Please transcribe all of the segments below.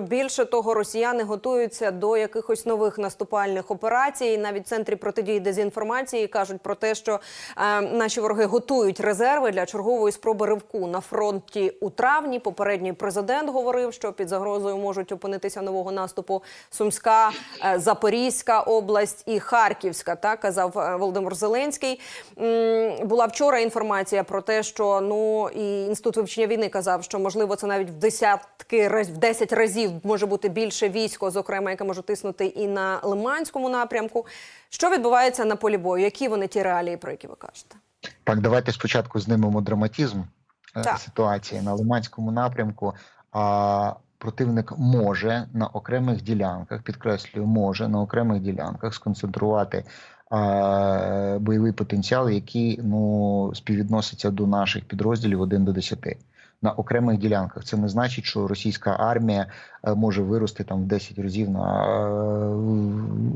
Більше того, росіяни готуються до якихось нових наступальних операцій. Навіть центрі протидії дезінформації кажуть про те, що е, наші вороги готують резерви для чергової спроби ривку на фронті у травні. Попередній президент говорив, що під загрозою можуть опинитися нового наступу Сумська, е, Запорізька область і Харківська. Так казав е, Володимир Зеленський. М, Була вчора інформація про те, що ну і інститут вивчення війни казав, що можливо це навіть в десятки в 10 разів може бути більше військо, зокрема, яке може тиснути і на Лиманському напрямку. Що відбувається на полі бою? Які вони ті реалії, про які ви кажете? Так, давайте спочатку знімемо драматизм е, Так. ситуації на Лиманському напрямку. А противник може на окремих ділянках, підкреслюю, може на окремих ділянках сконцентрувати бойовий потенціал, який ну співвідноситься до наших підрозділів 1 до 10. На окремих ділянках це не значить, що російська армія е, може вирости там в 10 разів на е,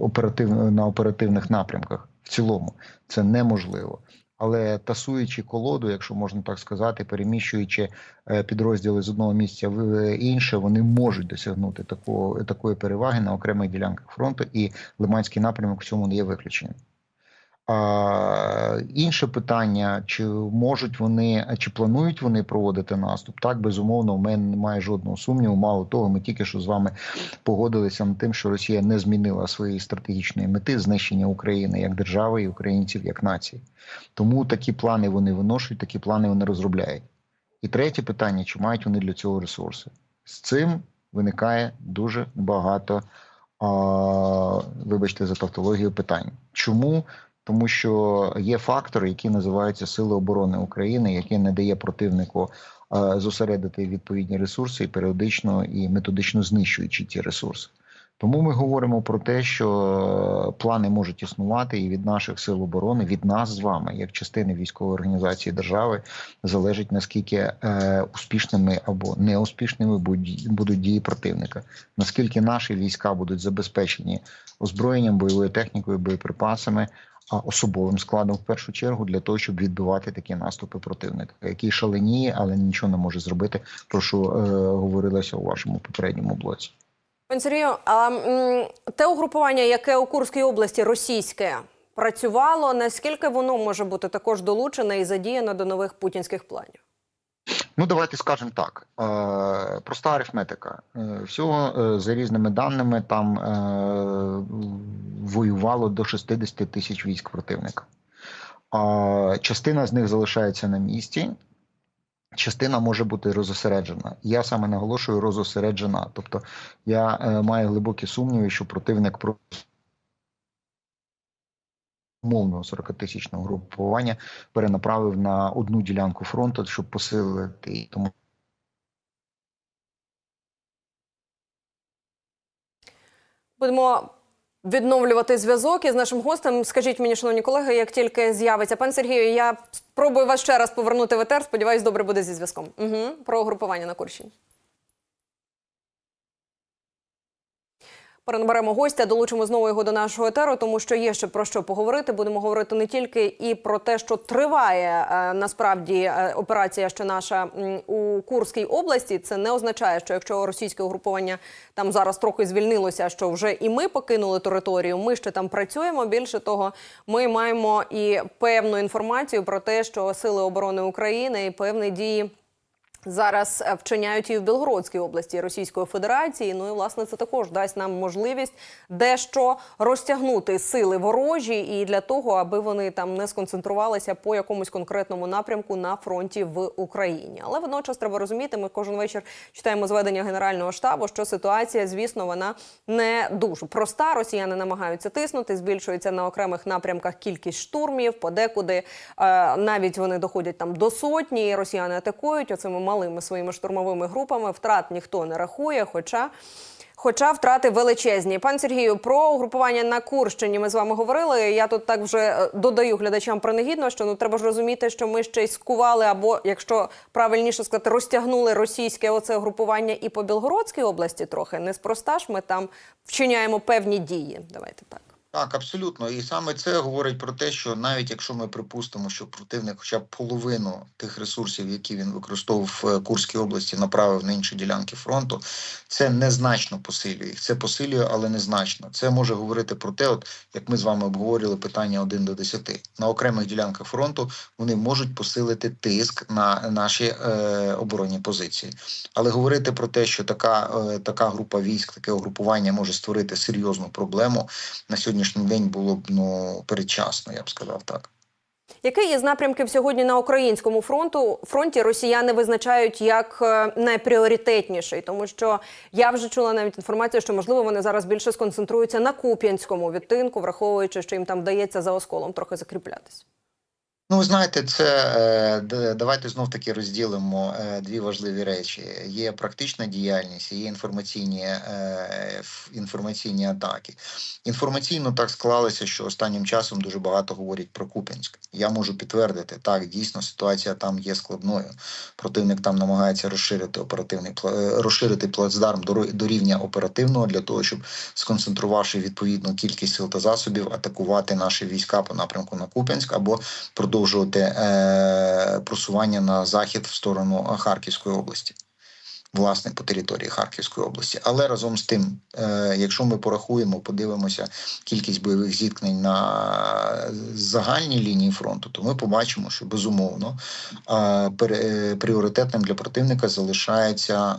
оператив, на оперативних напрямках. В цілому це неможливо. Але тасуючи колоду, якщо можна так сказати, переміщуючи е, підрозділи з одного місця в інше, вони можуть досягнути такого такої переваги на окремих ділянках фронту, і Лиманський напрямок в цьому не є виключенням. Інше питання: чи можуть вони, чи планують вони проводити наступ? Так, безумовно, в мене немає жодного сумніву. Мало того, ми тільки що з вами погодилися над тим, що Росія не змінила своєї стратегічної мети знищення України як держави і українців як нації. Тому такі плани вони виношують, такі плани вони розробляють. І третє питання: чи мають вони для цього ресурси? З цим виникає дуже багато, вибачте за тавтологію, питань. Чому? Тому що є фактори, які називаються Сили оборони України, які не дає противнику е, зосередити відповідні ресурси і періодично і методично знищуючи ті ресурси. Тому ми говоримо про те, що плани можуть існувати і від наших сил оборони, від нас з вами, як частини військової організації держави, залежить наскільки е, успішними або неуспішними будуть дії противника, наскільки наші війська будуть забезпечені озброєнням, бойовою технікою, боєприпасами, особовим складом в першу чергу для того, щоб відбивати такі наступи противника, який шаленіє, але нічого не може зробити. Про що е, говорилося у вашому попередньому блоці. Пане Сергію, а те угрупування, яке у Курській області російське працювало, наскільки воно може бути також долучене і задіяно до нових путінських планів? Ну, давайте скажемо так. Е, проста арифметика. Е, всього е, за різними даними там е, воювало до 60 тисяч військ противника. А частина з них залишається на місці. Частина може бути розосереджена. Я саме наголошую розосереджена. Тобто я е, маю глибокі сумніви, що противник про умовного 40-тисячного групування перенаправив на одну ділянку фронту, щоб посилити тому. Будемо відновлювати зв'язок із нашим гостем. Скажіть мені, шановні колеги, як тільки з'явиться пан Сергію, я спробую вас ще раз повернути в етер. Сподіваюсь, добре буде зі зв'язком. Угу. Про угрупування на Курщині. Перенаберемо гостя, долучимо знову його до нашого етеру, тому що є ще про що поговорити. Будемо говорити не тільки і про те, що триває е, насправді е, операція, що наша у Курській області. Це не означає, що якщо російське угруповання там зараз трохи звільнилося, що вже і ми покинули територію. Ми ще там працюємо. Більше того, ми маємо і певну інформацію про те, що сили оборони України і певні дії. Зараз е, вчиняють і в Білгородській області Російської Федерації. Ну і власне це також дасть нам можливість дещо розтягнути сили ворожі, і для того, аби вони там не сконцентрувалися по якомусь конкретному напрямку на фронті в Україні. Але водночас треба розуміти, ми кожен вечір читаємо зведення генерального штабу, що ситуація, звісно, вона не дуже проста. Росіяни намагаються тиснути, збільшується на окремих напрямках кількість штурмів, подекуди е, навіть вони доходять там до сотні. Росіяни атакують оцими малими своїми штурмовими групами. Втрат ніхто не рахує, хоча. Хоча втрати величезні. Пан Сергію, про угрупування на Курщині ми з вами говорили. Я тут так вже е, додаю глядачам принагідно, що ну треба ж розуміти, що ми ще й скували, або якщо правильніше сказати, розтягнули російське оце угрупування і по Білгородській області трохи. Неспроста ж ми там вчиняємо певні дії. Давайте так. Так, абсолютно. І саме це говорить про те, що навіть якщо ми припустимо, що противник хоча б половину тих ресурсів, які він використовував в е, Курській області, направив на інші ділянки фронту, це незначно посилює їх. Це посилює, але незначно. Це може говорити про те, от як ми з вами обговорювали питання 1 до 10. На окремих ділянках фронту вони можуть посилити тиск на наші е, оборонні позиції. Але говорити про те, що така, е, така група військ, таке угрупування може створити серйозну проблему на сьогоднішній день було б ну передчасно, я б сказав так. Який із напрямків сьогодні на українському фронту фронті росіяни визначають як е, найпріоритетніший? Тому що я вже чула навіть інформацію, що можливо вони зараз більше сконцентруються на Куп'янському відтинку, враховуючи, що їм там вдається за осколом трохи закріплятися. Ну, ви знаєте, це е, давайте знов таки розділимо е, дві важливі речі: є практична діяльність, є інформаційні е, інформаційні атаки. Інформаційно так склалося, що останнім часом дуже багато говорять про Куп'янськ. Я можу підтвердити, так дійсно ситуація там є складною. Противник там намагається розширити оперативний розширити плацдарм до до рівня оперативного для того, щоб сконцентрувавши відповідну кількість сил та засобів, атакувати наші війська по напрямку на Куп'янськ або продовжувати е, просування на захід в сторону Харківської області. Власне, по території Харківської області, але разом з тим, е, якщо ми порахуємо, подивимося кількість бойових зіткнень на загальній лінії фронту, то ми побачимо, що безумовно е, е, пріоритетним для противника залишається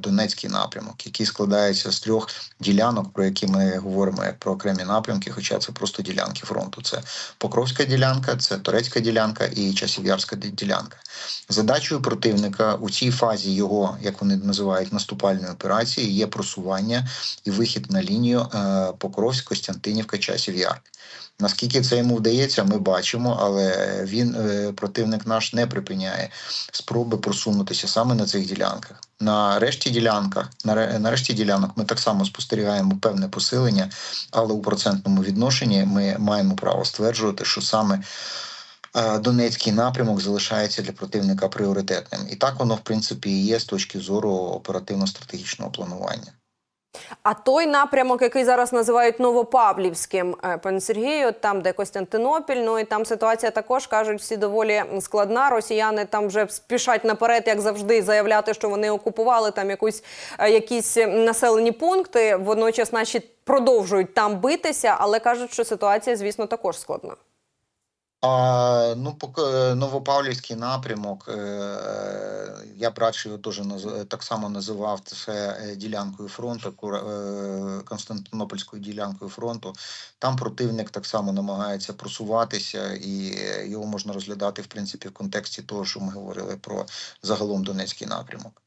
Донецький напрямок, який складається з трьох ділянок, про які ми говоримо як про окремі напрямки, хоча це просто ділянки фронту. Це Покровська ділянка, це Турецька ділянка і Часів'ярська ділянка. Задачею противника у цій фазі його, як вони називають, наступальної операції є просування і вихід на лінію е, Покровськ, Костянтинівка, Часів Яр. Наскільки це йому вдається, ми бачимо, але він е, противник наш не припиняє спроби просунутися саме на цих ділянках. На решті ділянках, на, ре- решті ділянок ми так само спостерігаємо певне посилення, але у процентному відношенні ми маємо право стверджувати, що саме Донецький напрямок залишається для противника пріоритетним. І так воно, в принципі, і є з точки зору оперативно-стратегічного планування. А той напрямок, який зараз називають Новопавлівським, е, пане Сергію, там, де Костянтинопіль, ну і там ситуація також кажуть всі доволі складна. Росіяни там вже спішать наперед, як завжди, заявляти, що вони окупували там якусь е, якісь населені пункти. Водночас наші продовжують там битися, але кажуть, що ситуація, звісно, також складна. А, ну, поки е, Новопавлівський напрямок, е, я б радше його теж так само називав це е, ділянкою фронту, е, Константинопольською ділянкою фронту. Там противник так само намагається просуватися, і його можна розглядати в принципі в контексті того, що ми говорили про загалом Донецький напрямок.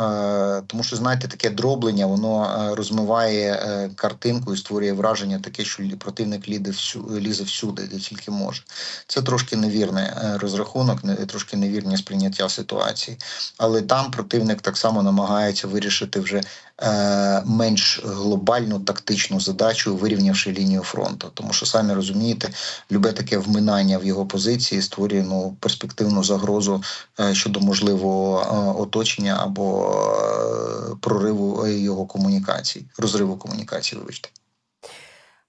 Е, Тому що знаєте, таке дроблення воно е, розмиває е, картинку і створює враження таке, що противник ліде всю лізе всюди, де тільки може. Це трошки невірний розрахунок, трошки невірне сприйняття ситуації. Але там противник так само намагається вирішити вже менш глобальну тактичну задачу, вирівнявши лінію фронту. Тому що самі розумієте, любе таке вминання в його позиції створює ну, перспективну загрозу щодо можливого оточення або е, прориву е, його комунікацій, розриву комунікацій, вибачте.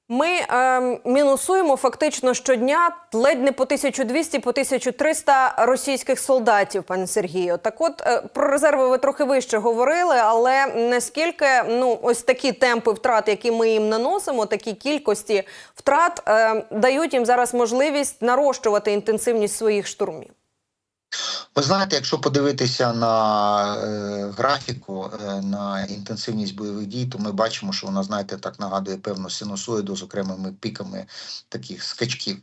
Ми ем, мінусуємо фактично щодня ледь не по 1200, по 1300 російських солдатів, пане Сергію. Так от е, про резерви ви трохи вище говорили, але наскільки ну ось такі темпи втрат, які ми їм наносимо, такі кількості втрат е, дають їм зараз можливість нарощувати інтенсивність своїх штурмів. Ви знаєте, якщо подивитися на е, графіку, е, на інтенсивність бойових дій, то ми бачимо, що вона, знаєте, так нагадує певну синусоїду з окремими піками таких скачків.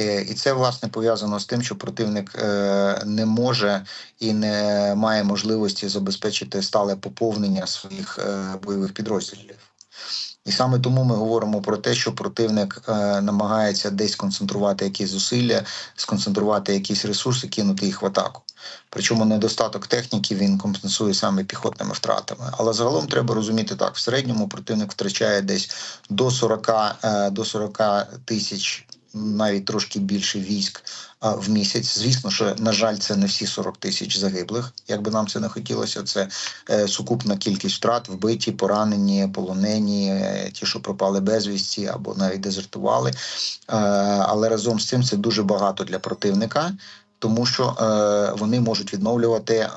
Е, І це власне пов'язано з тим, що противник е, не може і не має можливості забезпечити стале поповнення своїх е, бойових підрозділів. І саме тому ми говоримо про те, що противник е, намагається десь концентрувати якісь зусилля, сконцентрувати якісь ресурси, кинути їх в атаку. Причому недостаток техніки він компенсує саме піхотними втратами. Але загалом треба розуміти так: в середньому противник втрачає десь до 40, е, до 40 тисяч навіть трошки більше військ в місяць. Звісно, що на жаль, це не всі 40 тисяч загиблих. Як би нам це не хотілося, це е, сукупна кількість втрат, вбиті, поранені, полонені, е, ті, що пропали безвісті або навіть дезертували. Е, але разом з цим це дуже багато для противника. Тому що е, вони можуть відновлювати е,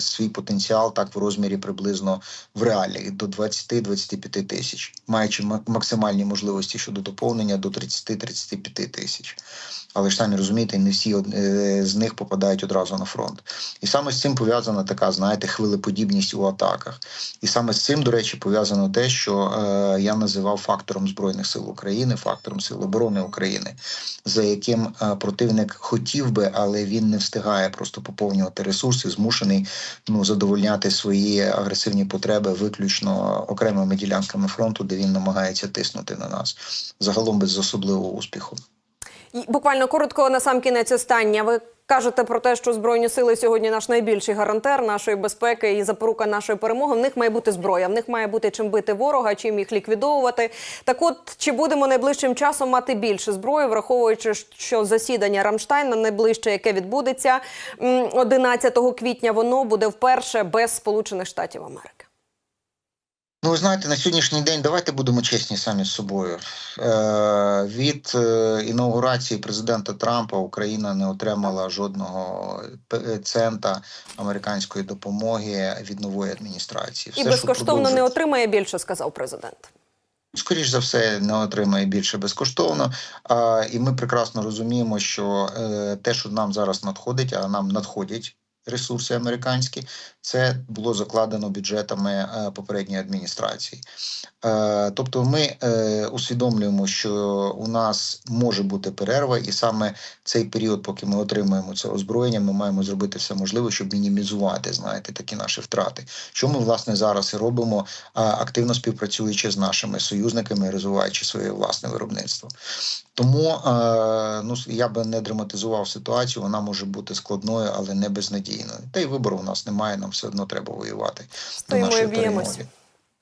свій потенціал так в розмірі приблизно в реалії до 20-25 тисяч, маючи ма- максимальні можливості щодо доповнення до 30-35 тисяч. Але ж самі розумієте, не всі е, з них попадають одразу на фронт. І саме з цим пов'язана така, знаєте, хвилеподібність у атаках. І саме з цим, до речі, пов'язано те, що е, я називав фактором Збройних сил України, фактором Сил оборони України, за яким е, противник хотів би, але він не встигає просто поповнювати ресурси, змушений ну, задовольняти свої агресивні потреби виключно окремими ділянками фронту, де він намагається тиснути на нас. Загалом без особливого успіху. Буквально коротко на сам кінець останнє. Ви кажете про те, що збройні сили сьогодні наш найбільший гарантер нашої безпеки і запорука нашої перемоги. В них має бути зброя, в них має бути чим бити ворога, чим їх ліквідовувати. Так, от чи будемо найближчим часом мати більше зброї, враховуючи, що засідання Рамштайна найближче, яке відбудеться м, 11 квітня, воно буде вперше без Сполучених Штатів Америки. Ну, ви знаєте, на сьогоднішній день давайте будемо чесні самі з собою. Е, від е, інаугурації президента Трампа Україна не отримала жодного цента американської допомоги від нової адміністрації. І Все, що безкоштовно не отримає більше, сказав президент. скоріш за все не отримає більше безкоштовно. А, і ми прекрасно розуміємо, що е, те, що нам зараз надходить, а нам надходять. Ресурси американські, це було закладено бюджетами е, попередньої адміністрації. Е, тобто, ми е, усвідомлюємо, що у нас може бути перерва, і саме цей період, поки ми отримуємо це озброєння, ми маємо зробити все можливе, щоб мінімізувати знаєте, такі наші втрати. Що ми власне зараз і робимо, активно співпрацюючи з нашими союзниками, розвиваючи своє власне виробництво. Тому е, ну я би не драматизував ситуацію. Вона може бути складною, але не безнадійною. Та й вибору у нас немає. Нам все одно треба воювати. Стоїмо до нашої перемоги.